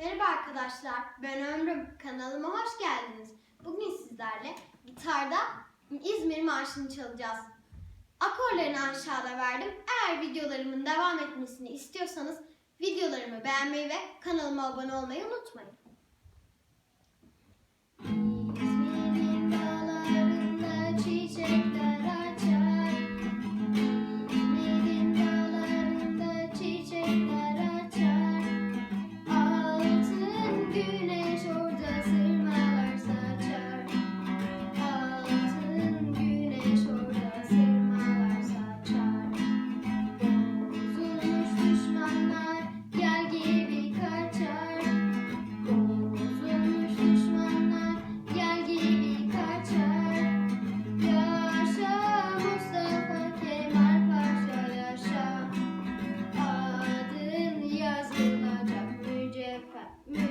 Merhaba arkadaşlar, ben Ömrüm. Kanalıma hoş geldiniz. Bugün sizlerle gitarda İzmir Marşı'nı çalacağız. Akorlarını aşağıda verdim. Eğer videolarımın devam etmesini istiyorsanız videolarımı beğenmeyi ve kanalıma abone olmayı unutmayın. Mm.